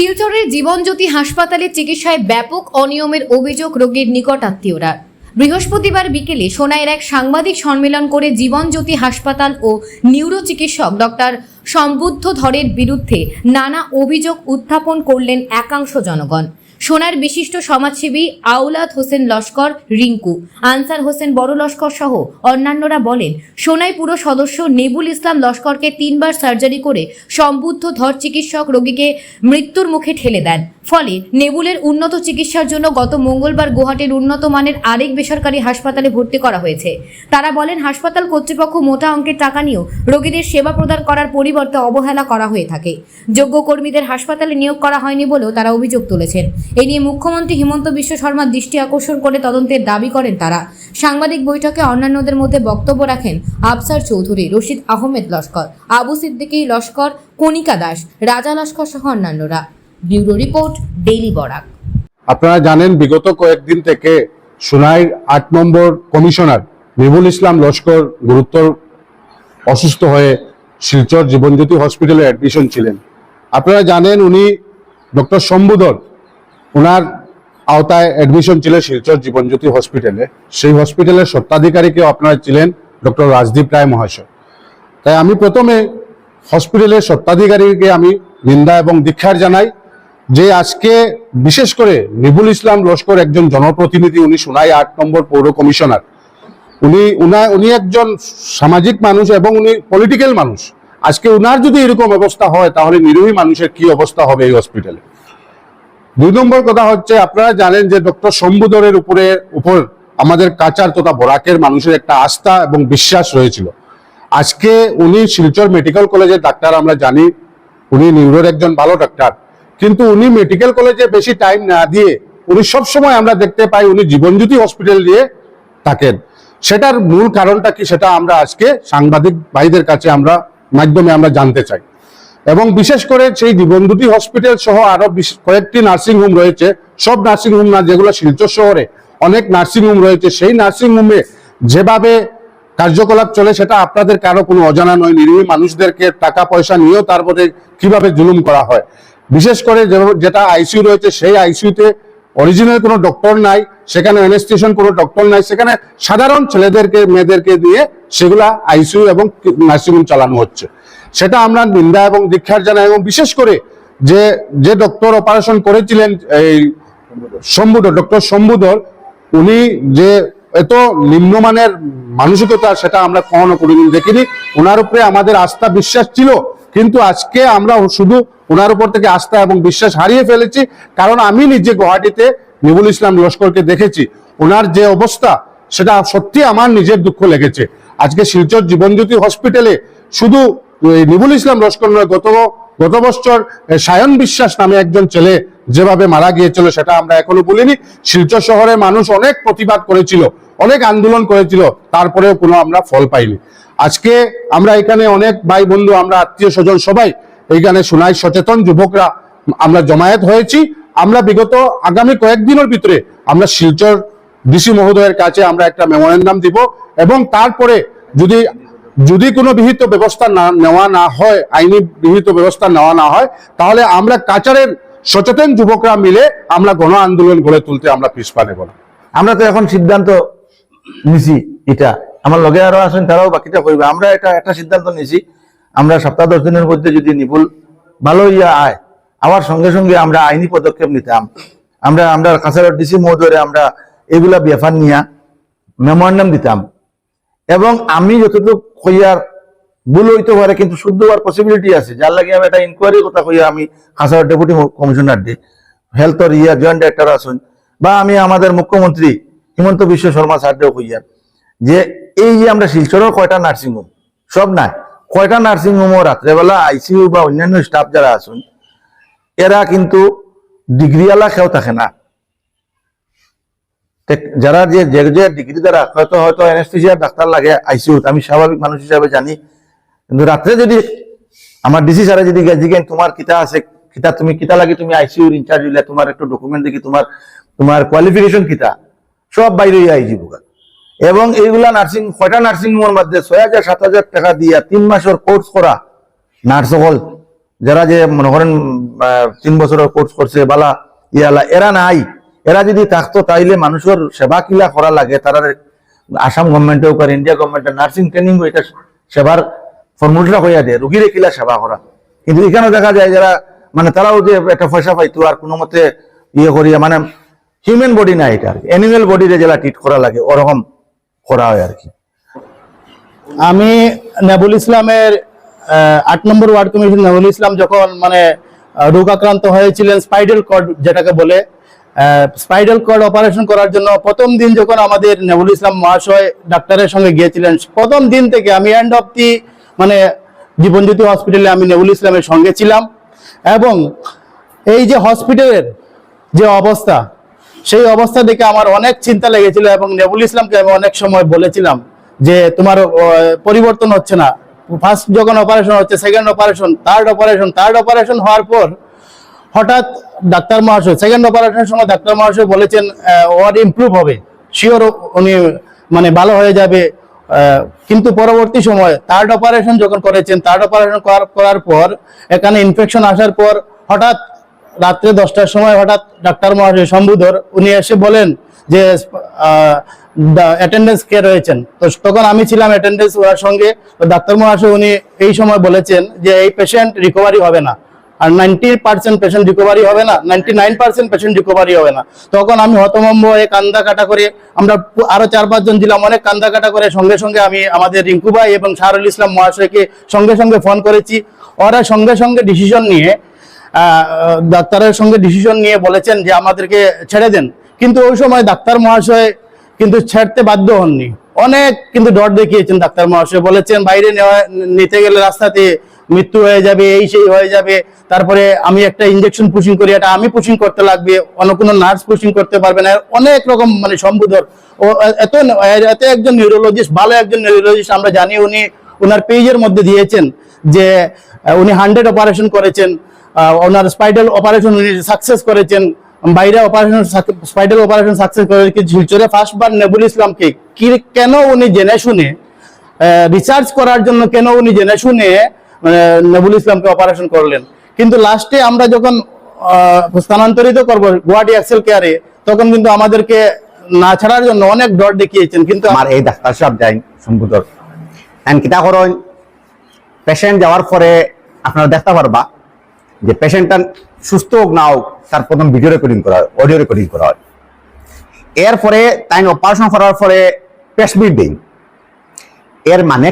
শিলচরের জীবনজ্যোতি হাসপাতালে চিকিৎসায় ব্যাপক অনিয়মের অভিযোগ রোগীর নিকট আত্মীয়রা। বৃহস্পতিবার বিকেলে সোনাইয়ের এক সাংবাদিক সম্মেলন করে জীবনজ্যোতি হাসপাতাল ও নিউরো চিকিৎসক ডক্টর সম্বুদ্ধ ধরের বিরুদ্ধে নানা অভিযোগ উত্থাপন করলেন একাংশ জনগণ। সোনার বিশিষ্ট সমাজসেবী আউলাদ হোসেন লস্কর, রিঙ্কু। আনসার হোসেন বড় লস্কর সহ অন্যান্যরা বলেন, সোনাই পুরো সদস্য নেবুল ইসলাম লস্করকে তিনবার সার্জারি করে সম্বুদ্ধ ধর চিকিৎসক রোগীকে মৃত্যুর মুখে ঠেলে দেন। ফলে নেবুলের উন্নত চিকিৎসার জন্য গত মঙ্গলবার গুয়াহাটির উন্নত মানের আরেক বেসরকারি হাসপাতালে ভর্তি করা হয়েছে। তারা বলেন, হাসপাতাল কর্তৃপক্ষ মোটা অঙ্কের টাকা নিয়েও রোগীদের সেবা প্রদান করার পরিবর্তে অবহেলা করা হয়ে থাকে। যোগ্য কর্মীদের হাসপাতালে নিয়োগ করা হয়নি বলেও তারা অভিযোগ তুলেছেন। এ নিয়ে মুখ্যমন্ত্রী হিমন্ত বিশ্ব শর্মার দৃষ্টি আকর্ষণ করে তদন্তের দাবি করেন তারা। সাংবাদিক বৈঠকে অন্যান্যদের মধ্যে বক্তব্য রাখেন আফসার চৌধুরী, রশিদ আহমেদ লস্কর, আবু সিদ্দিকী লস্কর, কণিকা দাস, রাজা লস্কর সহ অন্যান্যরা। Bureau report, daily Barak. আপনারা জানেন, বিগত কয়েকদিন থেকে সোনাইর আট নম্বর কমিশনার নিবুল ইসলাম লস্কর গুরুতর অসুস্থ হয়ে শিলচর জীবনজ্যোতি হসপিটালে অ্যাডমিশন ছিলেন। আপনারা জানেন, উনি ডক্টর শম্ভুধর ওনার আওতায় অ্যাডমিশন ছিলেন শিলচর জীবনজ্যোতি হসপিটালে সেই হসপিটালের স্বত্বাধিকারীকেও আপনারা ছিলেন ডক্টর রাজদীপ রায় মহাশয়। তাই আমি প্রথমে হসপিটালের স্বত্বাধিকারীকে আমি নিন্দা এবং দীক্ষার জানাই যে আজকে বিশেষ করে নিবুল ইসলাম লস্কর একজন জনপ্রতিনিধি, উনি সোনাই আট নম্বর পৌর কমিশনার। উনি, উনা, উনি একজন সামাজিক মানুষ এবং উনি পলিটিক্যাল মানুষ। আজকে উনার যদি এরকম অবস্থা হয়, তাহলে নিরীহী মানুষের কি অবস্থা হবে এই হসপিটালে দুই নম্বর কথা হচ্ছে, আপনারা জানেন যে ডক্টর শম্ভুধরের উপরে, উপর আমাদের কাচার তথা বরাকের মানুষের একটা আস্থা এবং বিশ্বাস রয়েছিল। আজকে উনি শিলচর মেডিকেল কলেজের ডাক্তার, আমরা জানি উনি নিউরোর একজন ভালো ডাক্তার। কিন্তু উনি মেডিকেল কলেজে বেশি টাইম না দিয়ে উনি সবসময় আমরা দেখতে পাই উনি জীবনজ্যোতি হসপিটাল দিয়ে থাকেন। সেটার মূল কারণটা কি সেটা আমরা আজকে সাংবাদিক ভাইদের কাছে আমরা, মাধ্যমে আমরা জানতে চাই। এবং বিশেষ করে সেই জীবনজ্যোতি হসপিটাল সহ আরও কয়েকটি নার্সিং হোম রয়েছে। সব নার্সিং হোম না, যেগুলো শিলচর শহরে অনেক নার্সিং হোম রয়েছে। সেই নার্সিং হোমে যেভাবে কার্যকলাপ চলে, সেটা আপনাদের কারও কোনো অজানা নয়। নিরীহ মানুষদেরকে টাকা, পয়সা নিয়েও তারপরে কীভাবে জুলুম করা হয়। বিশেষ করে যেটা আইসিইউ রয়েছে, সেই আইসিইউতে অরিজিনাল কোনো ডক্টর নাই, সেখানে অ্যানেস্টেশন কোনো ডক্টর নাই, সেখানে সাধারণ ছেলেদেরকে, মেয়েদেরকে দিয়ে সেগুলা আইসিইউ এবং নার্সিংহোম চালানো হচ্ছে। সেটা আমরা নিন্দা এবং দীক্ষার জানাই এবং বিশেষ করে যে যে ডক্টর অপারেশন করেছিলেন এই শম্ভুধর ডক্টর শম্ভুধর উনি যে এত নিম্নমানের মানসিকতা সেটা আমরা কখনো কোনোদিন দেখিনি। ওনার উপরে আমাদের আস্থা, বিশ্বাস ছিল, কিন্তু আজকে আমরা শুধু ওনার উপর থেকে আস্থা এবং বিশ্বাস হারিয়ে ফেলেছি। কারণ আমি নিজে গুয়াহাটিতে নিবুল ইসলাম লস্করকে দেখেছি। ওনার যে অবস্থা, সেটা সত্যি আমার নিজের দুঃখ লেগেছে। আজকে শিলচর জীবনজ্যোতি হসপিটালে শুধু নিবুল ইসলাম লস্কর গত গত বছর সায়ন বিশ্বাস নামে একজন ছেলে যেভাবে মারা গিয়েছিল সেটা আমরা এখনও বলিনি শিলচর শহরের মানুষ অনেক প্রতিবাদ করেছিল, অনেক আন্দোলন করেছিল, তারপরেও কোনো আমরা ফল পাইনি। আজকে আমরা এখানে অনেক ভাই বন্ধু, আমরা আত্মীয় স্বজন সবাই এইখানে সোনাই সচেতন যুবকরা, আমরা জমায়েত হয়েছি। আমরা বিগত আগামী কয়েকদিনের ভিতরে আমরা শিলচর ডিসি মহোদয়ের কাছে আমরা একটা মেমোরেন্ডাম দিব এবং তারপরে যদি যদি কোনো বিহিত ব্যবস্থা না, নেওয়া না হয়, আইনি বিহিত ব্যবস্থা নেওয়া না হয়, তাহলে আমরা কাচারের সচেতন যুবকরা মিলে আমরা গণ আন্দোলন গড়ে তুলতে আমরা পিছপা নেব না। আমরা তো এখন সিদ্ধান্ত নিছি এটা। আমার লগে আরও আছেন, তারাও বাকিটা করবে আমরা এটা একটা সিদ্ধান্ত নিছি। আমরা সপ্তাহ দশ দিনের মধ্যে যদি নিপুল ভালো ইয়া আয় আমার সঙ্গে সঙ্গে আমরা আইনি পদক্ষেপ নিতাম। আমরা আমরা কাছাড়ের ডিসি মহোদয়ে আমরা এগুলা ব্যাপার নিয়া মেমোরান্ডাম দিতাম। এবং আমি যতটুকু কইয়ার ভুল হইতে পারে, কিন্তু শুদ্ধ হওয়ার পসিবিলিটি আছে। যার লাগে আমি একটা ইনকোয়ারি কথা কইয়া আমি কাছাড় ডেপুটি কমিশনার দে হেলথর ইয়া জয়েন্ট ডাইরেক্টর আসুন, বা আমি আমাদের মুখ্যমন্ত্রী হিমন্ত বিশ্ব শর্মা স্যারদেও কইয়ার যে এই যে আমরা শিলচরের কয়টা নার্সিং হোম সব নাই। কয়টা নার্সিং হোমও রাত্রেবেলা আইসিইউ বা অন্যান্য স্টাফ যারা আসুন, এরা কিন্তু ডিগ্রিওয়ালা কেউ থাকে না। যারা যে যে ডিগ্রি দ্বারা হয়তো হয়তো অ্যানেস্থেসিয়া ডাক্তার লাগে আইসিইউ আমি স্বাভাবিক মানুষ হিসাবে জানি। কিন্তু রাত্রে যদি আমার ডিসি স্যারে যদি জিজ্ঞেস, তোমার কিতা আছে? কিতা তুমি, কিতা লাগে তুমি আইসিইউর ইনচার্জ হইলে? তোমার একটু ডকুমেন্ট দেখি, তোমার তোমার কোয়ালিফিকেশন কিতা? সব বাইরে আইজি বুকা এবং এইগুলা নার্সিং কয়টা নার্সিং হোমের মধ্যে ছয় হাজার, সাত হাজার টাকা দিয়া তিন মাসের কোর্স করা নার্স হল যারা যে মনে করেন তিন বছরের কোর্স করছে, বালা, ইয়ালা, এরা নাই। এরা যদি থাকতো তাইলে মানুষের সেবা কিলা করা লাগে, তারা আসাম গভর্নমেন্টে হোক আর ইন্ডিয়া গভর্নমেন্টের নার্সিং ট্রেনিং এটা সেবার ফর্মুলাটা হইয়া দেয়, রুগীরে কিলা সেবা করা। কিন্তু এখানে দেখা যায় যারা মানে তারাও যে একটা পয়সা পাইতো আর কোনো মতে ইয়ে করিয়া মানে হিউম্যান বডি না এটা আর কি। অ্যানিমেল বডিরে যেটা ট্রিট করা লাগে, ওরকম করা হয় আর কি। আমি নেবুল ইসলামের আট নম্বর ওয়ার্ড কমিশন নেবুল ইসলাম যখন মানে রোগ আক্রান্ত হয়েছিলেন স্পাইডাল কর্ড যেটাকে বলে স্পাইডাল কর্ড অপারেশন করার জন্য প্রথম দিন যখন আমাদের নেবুল ইসলাম মহাশয় ডাক্তারের সঙ্গে গিয়েছিলেন, প্রথম দিন থেকে আমি এন্ড অফ দি মানে জীবনজ্যোতি হসপিটালে আমি নেবুল ইসলামের সঙ্গে ছিলাম এবং এই যে হসপিটালের যে অবস্থা, সেই অবস্থা দেখে আমার অনেক চিন্তা লেগেছিল এবং নেবুল ইসলামকে আমি অনেক সময় বলেছিলাম যে তোমার পরিবর্তন হচ্ছে না। ফার্স্ট যখন অপারেশন হচ্ছে second operation third operation third operation হওয়ার পর হঠাৎ ডাক্তার মহাশয় সেকেন্ড অপারেশনের সময় ডাক্তার মহাশয় বলেছেন ওর ইমপ্রুভ হবে। শিওর উনি মানে ভালো হয়ে যাবে। কিন্তু পরবর্তী সময় থার্ড অপারেশন যখন করেছেন থার্ড অপারেশন করার পর এখানে ইনফেকশন আসার পর হঠাৎ রাত্রে দশটার সময় হঠাৎ ডাক্তার মহাশয় শম্ভুধর উনি এসে বলেন যে অ্যাটেন্ডেন্স কে রয়েছেন। তো তখন আমি ছিলাম অ্যাটেন্ডেন্স ওনার সঙ্গে। ডাক্তার মহাশয় উনি এই সময় বলেছেন যে, এই পেশেন্ট রিকভারি হবে না। আর নাইনটি পার্সেন্ট পেশেন্ট রিকভারি হবে না ninety nine percent patient recovery হবে না। তখন আমি হতমম্ব হয়ে কান্দা কাটা করে আমরা আরও চার পাঁচজন ছিলাম অনেক কান্দা কাটা করে সঙ্গে সঙ্গে আমি আমাদের রিঙ্কু ভাই এবং শাহরুল ইসলাম মহাশয়কে সঙ্গে সঙ্গে ফোন করেছি। ওরা সঙ্গে সঙ্গে ডিসিশন নিয়ে ডাক্তারের সঙ্গে ডিসিশন নিয়ে বলেছেন যে আমাদেরকে ছেড়ে দেন। কিন্তু ওই সময় ডাক্তার মহাশয় কিন্তু ছেড়তে বাধ্য হননি। অনেক কিন্তু ডট দেখিয়েছেন ডাক্তার মহাশয়, বলেছেন বাইরে নেওয়া, নিতে গেলে রাস্তাতে মৃত্যু হয়ে যাবে, এই সেই হয়ে যাবে। তারপরে আমি একটা ইঞ্জেকশন পুশিং করি, এটা আমি পুশিং করতে লাগবে, অন্য কোনো নার্স পুশিং করতে পারবে না। অনেক রকম মানে সম্বোধন ও এত এত একজন নিউরোলজিস্ট ভালো একজন নিউরোলজিস্ট আমরা জানি, উনি ওনার পেজের মধ্যে দিয়েছেন যে উনি হান্ড্রেড অপারেশন করেছেন ওনার স্পাইডাল অপারেশন উনি সাকসেস করেছেন, বাইরে অপারেশন স্পাইডাল অপারেশন সাকসেস করে কিন্তু শিলচরে ফার্স্ট বার নেবুল ইসলামকে কি, কেন উনি জেনে শুনে রিসার্চ করার জন্য কেন উনি জেনে শুনে মানে, নেবুল ইসলামকে অপারেশন করলেন। কিন্তু লাস্টে আমরা যখন স্থানান্তরিত করব গুয়াহাটি এক্সেল কেয়ারে তখন কিন্তু আমাদেরকে না ছাড়ার জন্য অনেক ডর দেখিয়েছেন কিন্তু আমার এই ডাক্তার সাহেব যাই সম্ভুতর কিতা করেন পেশেন্ট যাওয়ার পরে আপনারা দেখতে পারবা যে পেশেন্টটা সুস্থ হোক না হোক তার প্রথম ভিডিও রেকর্ডিং করা হয় অডিও রেকর্ডিং করা হয়। এরপরে তাই অপারেশন করার পরে পেশমিট দিন এর মানে